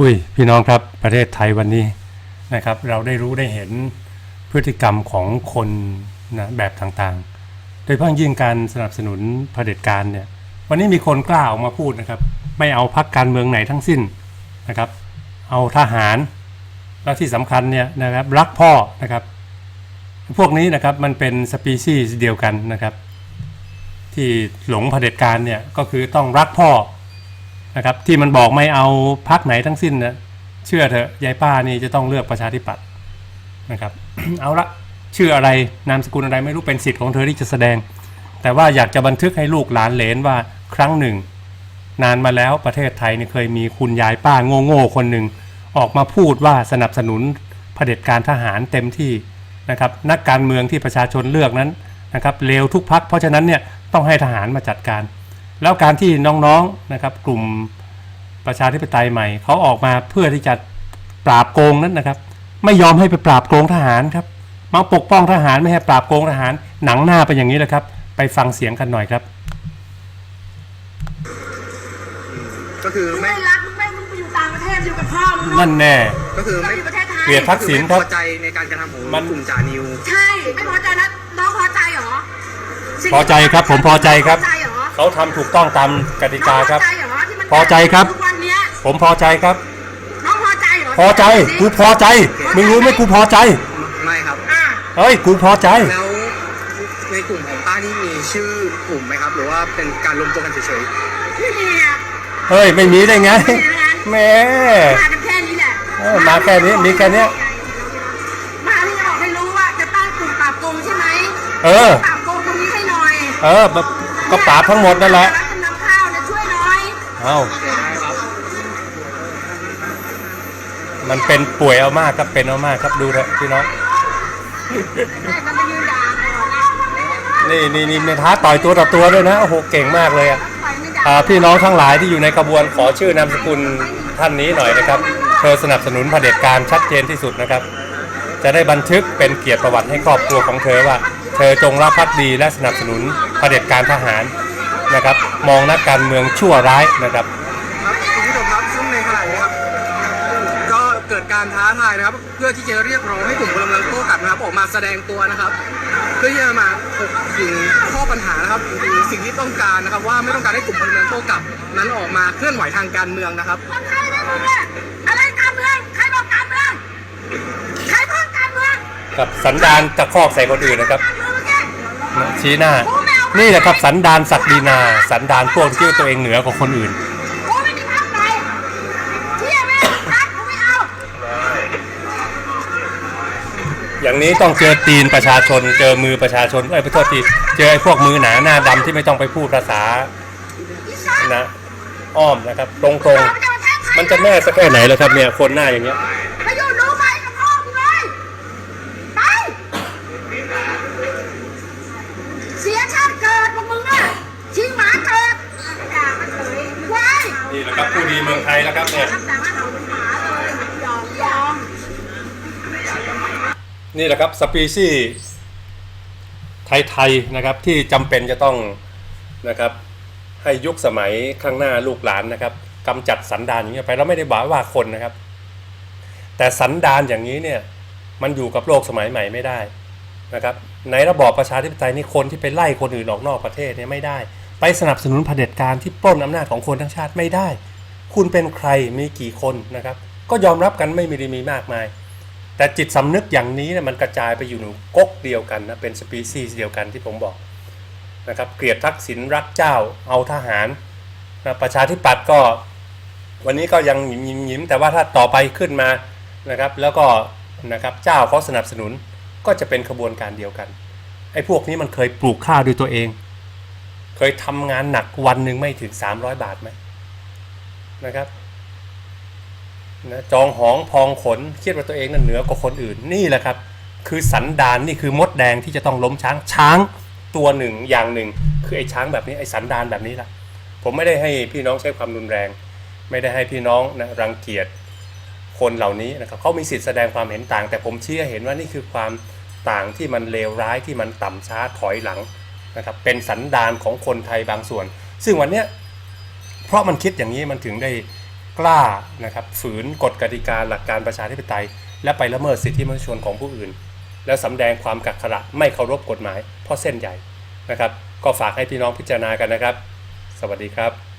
อุ้ยพี่น้องครับประเทศไทยวันนี้นะครับ เราได้รู้ได้เห็นพฤติกรรมของคนนะแบบต่างๆ โดยเฉพาะยิ่งการสนับสนุนเผด็จการเนี่ยวันนี้มีคนกล้าออกมาพูดนะครับ ไม่เอาพักการเมืองไหนทั้งสิ้นนะครับ เอาทหารแล้วที่สำคัญเนี่ยนะครับรักพ่อนะครับ พวกนี้นะครับมันเป็นสปีชีส์เดียวกันนะครับ ที่หลงเผด็จการเนี่ยก็คือต้องรักพ่อ นะครับที่มันบอกไม่เอาพักไหนทั้งสิ้นนะเชื่อเถอะยายป้านี่จะต้องเลือกประชาธิปัตย์นะครับ เอาละชื่ออะไรนามสกุลอะไรไม่รู้เป็นสิทธิ์ของเธอที่จะแสดง แต่ว่าอยากจะบันทึกให้ลูกหลานเหลนว่าครั้งหนึ่ง นานมาแล้วประเทศไทยเนี่ยเคยมีคุณยายป้าโง่ๆคนหนึ่งออกมาพูดว่าสนับสนุนเผด็จการทหารเต็มที่นะครับนักการเมืองที่ประชาชนเลือกนั้นนะครับเลวทุกพักเพราะฉะนั้นเนี่ยต้องให้ทหารมาจัดการ แล้วการที่น้องๆนะครับ กลุ่มประชาธิปไตยใหม่เขาออกมาเพื่อที่จะปราบโกงนั้นนะครับ ไม่ยอมให้ไปปราบโกงทหารครับมาปกป้องทหารไม่ให้ปราบโกงทหารหนังหน้าเป็นอย่างนี้แหละครับ ไปฟังเสียงกันหน่อยครับ ก็คือมึงไม่ไม่รักมึงไม่มึงไปอยู่ต่างประเทศอยู่กับพ่อมึงนั่นแน่ ก็คือไม่ไม่อยู่ประเทศไทยเกลียดทักษิณไม่ครับพอใจในการกระทำของมัน กลุ่มจ่านิว ใช่ ไม่พอใจแล้วน้องพอใจเหรอสิ่งพอใจครับผมพอใจครับ พอใจเหรอ เขาทำถูกต้องตามกติกาครับ น้องพอใจเหรอที่มันพอใจครับ ทุกวันเนี้ยผมพอใจครับ น้องพอใจเหรอพอใจกูพอใจมึงรู้ไหมกูพอใจไม่ครับ อะเฮ้ยกูพอใจ แล้วในกลุ่มของป้านี่มีชื่อกลุ่มไหมครับ หรือว่าเป็นการรวมตัวกันเฉยไม่มีอะเฮ้ยไม่มีได้ไงแหม่มากันแค่นี้แหละเออมาแค่นี้มีแค่เนี้ย มาที่จะบอกให้รู้ว่าจะตั้งกลุ่มปราบโกงใช่ไหมเออ ปราบโกงตรงนี้ให้หน่อย เออแบบ ก็ปราบทั้งหมดนั่นแหละรับจำนำข้าวเนี่ยช่วยหน่อยเอ้าๆได้ครับมันเป็นป่วยเอามากครับเป็นเอามากครับดูเถอะพี่น้องแม่ก็มายืนด่าก่อนนะนี่นี่นี่มีท้าต่อยตัวต่อตัวด้วยนะโอ้โหเก่งมากเลยอะปล่อยไม่ได้อ่าพี่น้องทั้งหลายที่อยู่ในขบวนขอชื่อนามสกุลท่านนี้หน่อยนะครับ เธอสนับสนุนเผด็จการชัดเจนที่สุดนะครับ จะได้บันทึกเป็นเกียรติประวัติให้ครอบครัวของเธอว่า เธอจงรับภักดีและสนับสนุนเผด็จการทหารนะครับ มองนักการเมืองชั่วร้ายนะครับครับคุณผู้ชมครับซึ่งในขณะนี้ครับก็เกิดการท้าทายนะครับ เพื่อที่จะเรียกร้องให้กลุ่มพลเมืองโต้กลับนะครับ ออกมาแสดงตัวนะครับ เพื่อที่จะมาถกถึงข้อปัญหานะครับหรือสิ่งที่ต้องการนะครับ ว่าไม่ต้องการให้กลุ่มพลเมืองโต้กลับ นั้นออกมาเคลื่อนไหวทางการเมืองนะครับใครนะมึงเนี่ยอะไรการเมือง ใครบอกการเมือง ใครพูดการเมือง กับสันดานตะคอกใส่คนอื่นนะครับ ชี้หน้า นี่แหละครับสันดานศักดินา สันดานพวกที่คิดว่าตัวเองเหนือกว่าคนอื่นกูไม่มีพักไหนเที่ยไม่รักกูไม่เอาอย่างนี้ต้องเจอตีนประชาชน เจอมือประชาชนเอ้ยขอโทษทีเจอไอ้พวกมือหนาหน้าดำที่ไม่ต้องไปพูดภาษาอีสัตว์นะอ้อมนะครับ ตรงเราไม่จะมาแทงใครๆมันจะแน่สักแค่ไหนแล้วครับเนี่ยคนหน้าอย่างเงี้ย นี่แหละครับผู้ดีเมืองไทยแล้วครับเนี่ยนี่แหละครับสปีซี่ไทยๆนะครับที่จำเป็นจะต้องนะครับให้ยุคสมัยข้างหน้าลูกหลานนะครับกำจัดสันดานอย่างนี้ไปเราไม่ได้บอกว่าคนนะครับ แต่สันดานอย่างนี้เนี่ยมันอยู่กับโลกสมัยใหม่ไม่ได้นะครับในระบอบประชาธิปไตยนี่คนที่ไปไล่คนอื่นออกนอกประเทศเนี่ยไม่ได้ ไปสนับสนุนเผด็จการที่ปล้นอำนาจของคนทั้งชาติไม่ได้ คุณเป็นใครมีกี่คนนะครับ ก็ยอมรับกันไม่มีด้มีมากมาย แต่จิตสำนึกอย่างนี้เนี่ยมันกระจายไปอยู่ในก๊กเดียวกันนะเป็นสปีซีส์เดียวกันที่ผมบอกนะครับเกลียดทักษิณรักเจ้าเอาทหารนะประชาธิปัตย์ก็ วันนี้ก็ยังยิ้มยิ้มแต่ว่าถ้าต่อไปขึ้นมานะครับ แล้วก็นะครับเจ้าเขาสนับสนุนก็จะเป็นขบวนการเดียวกันไอ้พวกนี้มันเคยปลูกข้าวด้วยตัวเอง เคยทำงานหนักวันหนึ่งไม่ถึง 300 บาทไหมนะครับนะจองหองพองขนเคิดว่าตัวเองนั้นเหนือกว่าคนอื่นนี่แหละครับ คือสันดานนี่คือมดแดงที่จะต้องล้มช้างช้างตัวหนึ่งอย่างหนึ่ง คือไอ้ช้างแบบนี้ไอ้สันดานแบบนี้แหละผมไม่ได้ให้พี่น้องใช้ความรุนแรง ไม่ได้ให้พี่น้องนะรังเกียจคนเหล่านี้นะครับเขามีสิทธิ์แสดงความเห็นต่าง แต่ผมเชื่อเห็นว่านี่คือความต่างที่มันเลวร้ายที่มันต่ำช้าถอยหลัง นะครับเป็นสันดานของคนไทยบางส่วน ซึ่งวันเนี้ยเพราะมันคิดอย่างนี้มันถึงได้กล้านะครับฝืนกฎกติกาหลักการประชาธิปไตย และไปละเมิดสิทธิมนุษยชนของผู้อื่น และสำแดงความกักขระไม่เคารพกฎหมายเพราะเส้นใหญ่นะครับ ก็ฝากให้พี่น้องพิจารณากันนะครับ สวัสดีครับ